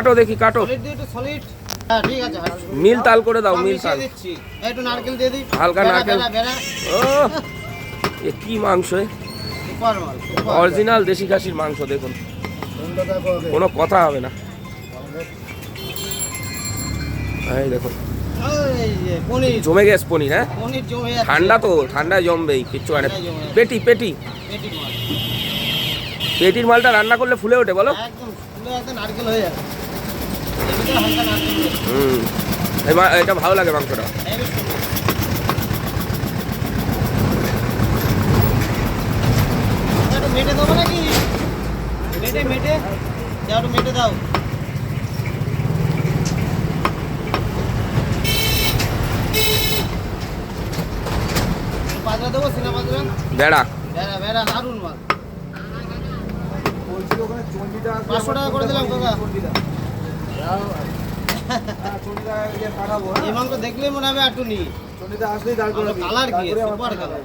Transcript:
কাটো দেখি কাটো। হ্যাঁ মিল তাল করে দাও মিল তাল। একটু নারকেল দিয়ে দিই। হালকা নারকেল। ও এ কি মাংস। অরিজিনাল দেশি খাসির মাংস দেখুন। কোনো কথা হবে না। এই দেখুন। এই জমে গেছে পনির হ্যাঁ? ঠান্ডা তো ঠান্ডায় জমবেই কিচ্ছু না। ঠান্ডায় জমে যাচ্ছে। পেটি পেটি। পেটি পেটির মালটা রান্না করলে ফুলে ওঠে বলো। একদম ফুলে একদম নারকেল হয়ে যাবে এর ভিতরে হালকা নারকেল দিয়ে হুম। এটা ভালো লাগে মাংসটা। মেটে দেবো নাকি? মেটে মেটে। দাও মেটে দাও। পাজরা দেবো সিনা পাজরা বেড়া। বেড়া বেড়া দারুণ মাল পাঁচশো টাকা করে দিলাম কাকা। দেখলেই মনে হবে আটুনি। কালার কি সুপার কালার